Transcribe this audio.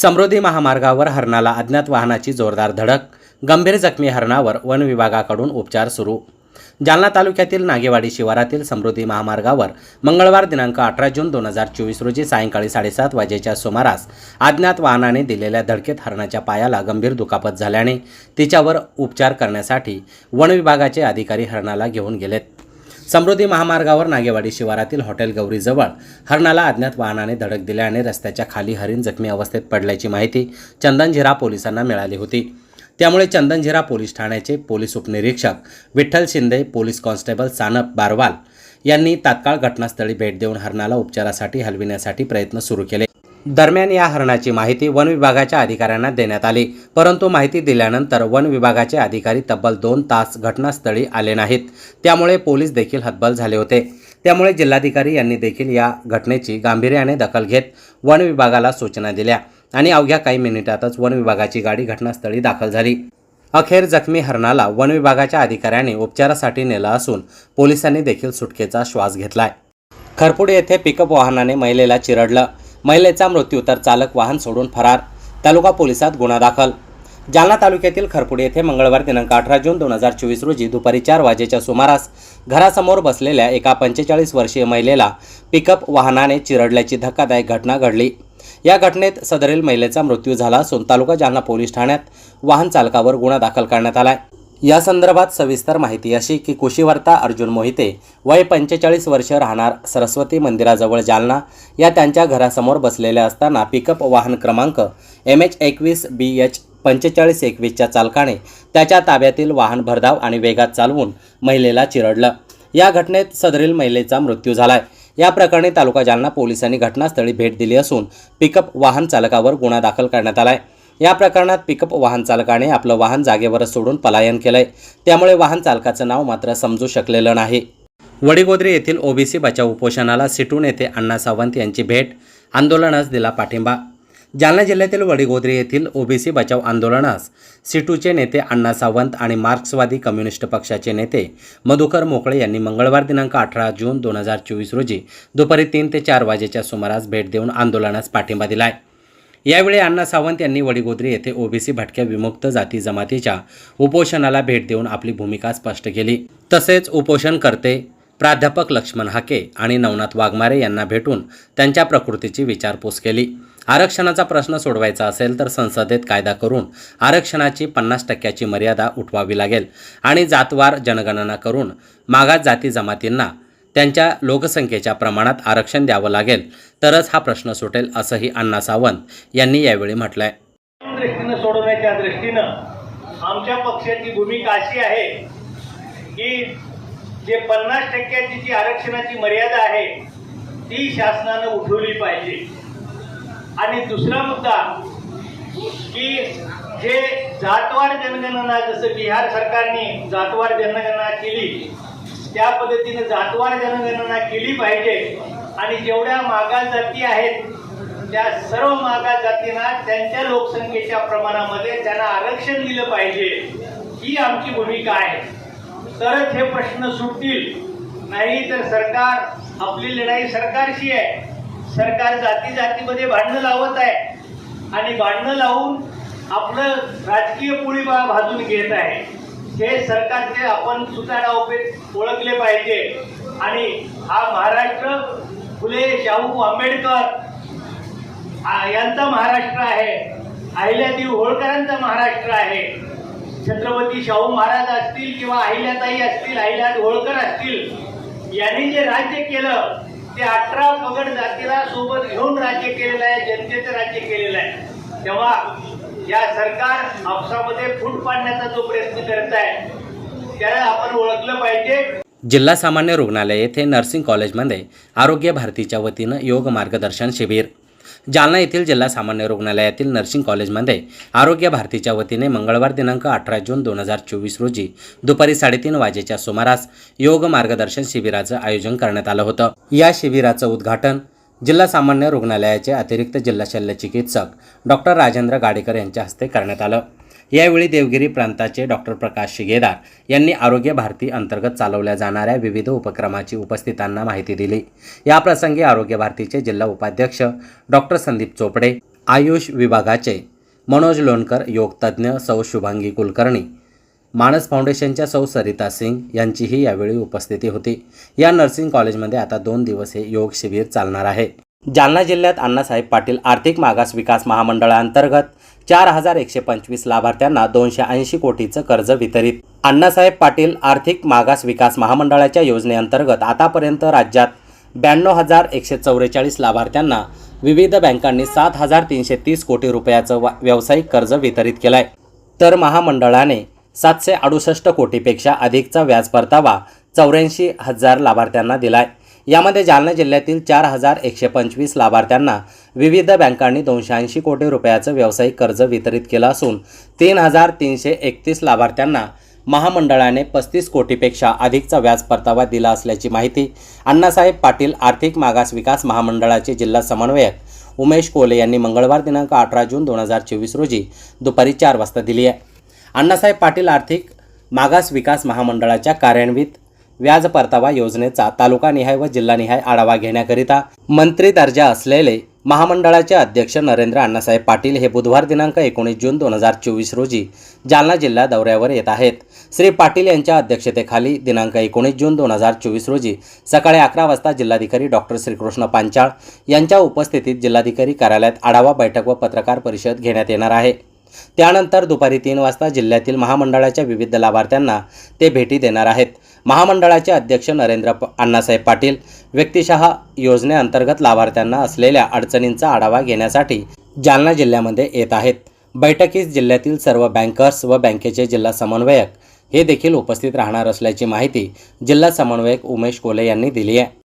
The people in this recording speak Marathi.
समृद्धी महामार्गावर हरणाला अज्ञात वाहनाची जोरदार धडक गंभीर जखमी हरणावर वन विभागाकडून उपचार सुरू. जालना तालुक्यातील नागेवाडी शिवारातील समृद्धी महामार्गावर मंगळवार दिनांक अठरा जून दोन हजार चोवीस रोजी सायंकाळी साडेसात वाजेच्या सुमारास अज्ञात वाहनाने दिलेल्या धडकेत हरणाच्या पायाला गंभीर दुखापत झाल्याने तिच्यावर उपचार करण्यासाठी वन विभागाचे अधिकारी हरणाला घेऊन गेलेत. समृद्धी महामार्गावर नागेवाडी शिवारातील हॉटेल गौरीजवळ हरणाला अज्ञात वाहनाने धडक दिल्याने रस्त्याच्या खाली हरिण जखमी अवस्थेत पडल्याची माहिती चंदनझिरा पोलिसांना मिळाली होती. त्यामुळे चंदनझिरा पोलीस ठाण्याचे पोलीस उपनिरीक्षक विठ्ठल शिंदे पोलीस कॉन्स्टेबल सानप बारवाल यांनी तात्काळ घटनास्थळी भेट देऊन हरणाला उपचारासाठी हलविण्यासाठी प्रयत्न सुरू केले. दरम्यान या हरणाची माहिती वन विभागाच्या अधिकाऱ्यांना देण्यात आली. परंतु माहिती दिल्यानंतर वन विभागाचे अधिकारी तब्बल दोन तास घटनास्थळी आले नाहीत. त्यामुळे पोलीस देखील हतबल झाले होते. त्यामुळे जिल्हाधिकारी यांनी देखील या घटनेची गांभीर्याने दखल घेत वन विभागाला सूचना दिल्या आणि अवघ्या काही मिनिटातच वन विभागाची गाडी घटनास्थळी दाखल झाली. अखेर जखमी हरणाला वन विभागाच्या अधिकाऱ्यांनी उपचारासाठी नेलं असून पोलिसांनी देखील सुटकेचा श्वास घेतलाय. खरपुड येथे पिकअप वाहनाने महिलेला चिरडलं. महिलेचा मृत्यू तर चालक वाहन सोडून फरार तालुका पोलिसात गुन्हा दाखल. जालना तालुक्यातील खरपुड येथे मंगळवार दिनांक अठरा जून दोन हजार चोवीस रोजी दुपारी चार वाजेच्या सुमारास घरासमोर बसलेल्या एका पंचेचाळीस वर्षीय महिलेला पिकअप वाहनाने चिरडल्याची धक्कादायक घटना घडली. या घटनेत सदरील महिलेचा मृत्यू झाला असून तालुका जालना पोलीस ठाण्यात वाहन चालकावर गुन्हा दाखल करण्यात आला आहे या संदर्भात सविस्तर माहिती अशी की कुशीवर्ता अर्जुन मोहिते वय पंचेचाळीस वर्ष राहणार सरस्वती मंदिराजवळ जालना. या त्यांच्या घरासमोर बसलेल्या असताना पिकअप वाहन क्रमांक एम एच एकवीस बी एच पंचेचाळीस एकवीसच्या चालकाने त्याच्या ताब्यातील वाहन भरधाव आणि वेगात चालवून महिलेला चिरडलं. या घटनेत सदरील महिलेचा मृत्यू झालाय. या प्रकरणी तालुका जालना पोलिसांनी घटनास्थळी भेट दिली असून पिकअप वाहन चालकावर गुन्हा दाखल करण्यात आला आहे या प्रकरणात पिकअप वाहन चालकाने आपलं वाहन जागेवरच सोडून पलायन केलंय. त्यामुळे वाहन चालकाचं नाव मात्र समजू शकलेलं नाही. वडीगोद्री येथील ओबीसी बचाव उपोषणाला सिटून येथे अण्णा सावंत यांची भेट आंदोलनास दिला पाठिंबा. जालना जिल्ह्यातील वडीगोद्री येथील ओबीसी बचाव आंदोलनास सिटूचे नेते अण्णा सावंत आणि मार्क्सवादी कम्युनिस्ट पक्षाचे नेते मधुकर मोकळे यांनी मंगळवार दिनांक अठरा जून दोन हजार चोवीस रोजी दुपारी तीन ते चार वाजेच्या सुमारास भेट देऊन आंदोलनास पाठिंबा दिलाय. यावेळी अण्णा सावंत यांनी वडीगोद्री येथे ओबीसी भटक्या विमुक्त जाती जमातीच्या उपोषणाला भेट देऊन आपली भूमिका स्पष्ट केली. तसेच उपोषणकर्ते प्राध्यापक लक्ष्मण हाके आणि नवनाथ वाघमारे यांना भेटून त्यांच्या प्रकृतीची विचारपूस केली. आरक्षणाचा प्रश्न सोडवायचा असेल तर संसदेत कायदा करून आरक्षणाची पन्नास टक्क्याची मर्यादा उठवावी लागेल आणि जातवार जनगणना करून मागास जाती जमातींना त्यांच्या लोकसंख्येच्या प्रमाणात आरक्षण द्यावं लागेल. तरच हा प्रश्न सुटेल असंही अण्णा सावंत यांनी यावेळी म्हटलंय. दृष्टीनं सोडवण्याच्या दृष्टीनं आमच्या पक्षाची भूमिका अशी आहे की जे पन्नास टक्क्याची जी आरक्षणाची मर्यादा आहे ती शासनानं उठवली पाहिजे. आणि दुसरा मुद्दा की जे जातवार जनगणना जसं बिहार सरकारने जातवार जनगणना केली त्या पद्धतीनं जातवार जनगणना केली पाहिजे आणि जेवढ्या मागास जाती आहेत त्या सर्व मागास जातींना त्यांच्या लोकसंख्येच्या प्रमाणामध्ये त्यांना आरक्षण दिलं पाहिजे ही आमची भूमिका आहे. तरच हे प्रश्न सुटतील. नाही तर सरकार आपली लढाई सरकारशी आहे. सरकार जाती जातीमध्ये भांडणं लावत आहे. आणि भांडणं लावून आपलं राजकीय पोळी भाजून घेत आहे. हे सरकारचे आपण सुताडाव ओळखले पाहिजे. आणि हा महाराष्ट्र फुले शाहू आंबेडकर यांचा महाराष्ट्र आहे. अहिल्यादेवी होळकरांचा महाराष्ट्र आहे. छत्रपती शाहू महाराज असतील किंवा अहिल्याताई असतील अहिल्या होळकर असतील यांनी जे राज्य केलं ते अठरा पगड जातीला सोबत घेऊन राज्य केलेलं आहे जनतेचं राज्य केलेलं आहे. तेव्हा या सरकार आपसामध्ये फूट पाडण्याचा जो प्रयत्न करत आहे त्याला आपण ओळखलं पाहिजे. जिल्हा सामान्य रुग्णालय येथे नर्सिंग कॉलेजमध्ये आरोग्य भारतीच्या वतीनं योग मार्गदर्शन शिबिर. जालना येथील जिल्हा सामान्य रुग्णालयातील नर्सिंग कॉलेजमध्ये आरोग्य भारतीच्या वतीने मंगळवार दिनांक अठरा जून दोन हजार चोवीस रोजी दुपारी साडेतीन वाजेच्या सुमारास योग मार्गदर्शन शिबिराचं आयोजन करण्यात आलं होतं. या शिबिराचं उद्घाटन जिल्हा सामान्य रुग्णालयाचे अतिरिक्त जिल्हा शल्य चिकित्सक डॉक्टर राजेंद्र गाडेकर यांच्या हस्ते करण्यात आलं. यावेळी देवगिरी प्रांताचे डॉक्टर प्रकाश शिगेदार यांनी आरोग्य भारती अंतर्गत चालवल्या जाणाऱ्या विविध उपक्रमाची उपस्थितांना माहिती दिली. याप्रसंगी आरोग्य भारतीचे जिल्हा उपाध्यक्ष डॉक्टर संदीप चोपडे आयुष विभागाचे मनोज लोणकर योगतज्ज्ञ सौ शुभांगी कुलकर्णी मानस फाउंडेशनच्या सौ सरिता सिंग यांचीही यावेळी उपस्थिती होती. या नर्सिंग कॉलेजमध्ये आता दोन दिवस हे योग शिबिर चालणार आहे. जालना जिल्ह्यात अण्णासाहेब पाटील आर्थिक मागास विकास महामंडळाअंतर्गत चार हजार एकशे पंचवीस लाभार्थ्यांना दोनशे ऐंशी कोटीचं कर्ज वितरित. अण्णासाहेब पाटील आर्थिक मागास विकास महामंडळाच्या योजनेअंतर्गत आतापर्यंत राज्यात ब्याण्णव हजार एकशे चौवेचाळीस लाभार्थ्यांना विविध बँकांनी सात हजार तीनशे तीस कोटी रुपयाचं वा- व्यावसायिक कर्ज वितरित केलं आहे तर महामंडळाने सातशे अडुसष्ट कोटीपेक्षा अधिकचा व्याज परतावा चौऱ्याऐंशी हजार लाभार्थ्यांना दिलाय. यामध्ये जालना जिल्ह्यातील चार हजार एकशे पंचवीस लाभार्थ्यांना विविध बँकांनी दोनशे ऐंशी कोटी रुपयाचं व्यावसायिक कर्ज वितरित केलं असून तीन हजार तीनशे एकतीस लाभार्थ्यांना महामंडळाने पस्तीस कोटीपेक्षा अधिकचा व्याज परतावा दिला असल्याची माहिती अण्णासाहेब पाटील आर्थिक मागास विकास महामंडळाचे जिल्हा समन्वयक उमेश कोले यांनी मंगळवार दिनांक अठरा जून दोन हजार चोवीस रोजी दुपारी चार वाजता दिली आहे. अण्णासाहेब पाटील आर्थिक मागास विकास महामंडळाच्या कार्यान्वित व्याज परतावा योजनेचा तालुकानिहाय व जिल्हानिहाय आढावा घेण्याकरिता मंत्री दर्जा असलेले महामंडळाचे अध्यक्ष नरेंद्र अण्णासाहेब पाटील हे बुधवार दिनांक एकोणीस जून दोन हजार चोवीस रोजी जालना जिल्हा दौऱ्यावर येत आहेत. श्री पाटील यांच्या अध्यक्षतेखाली दिनांक एकोणीस जून दोन हजार चोवीस रोजी सकाळी अकरा वाजता जिल्हाधिकारी डॉक्टर श्रीकृष्ण पांचाळ यांच्या उपस्थितीत जिल्हाधिकारी कार्यालयात आढावा बैठक व पत्रकार परिषद घेण्यात येणार आहे. त्यानंतर दुपारी तीन वाजता जिल्ह्यातील महामंडळाच्या विविध लाभार्थ्यांना ते भेटी देणार आहेत. महामंडळाचे अध्यक्ष नरेंद्र प- अण्णासाहेब पाटील व्यक्तिशः योजनेअंतर्गत लाभार्थ्यांना असलेल्या अडचणींचा आढावा घेण्यासाठी जालना जिल्ह्यामध्ये येत आहेत. बैठकीस जिल्ह्यातील सर्व बँकर्स व बँकेचे जिल्हा समन्वयक हे देखील उपस्थित राहणार असल्याची माहिती जिल्हा समन्वयक उमेश कोले यांनी दिली आहे.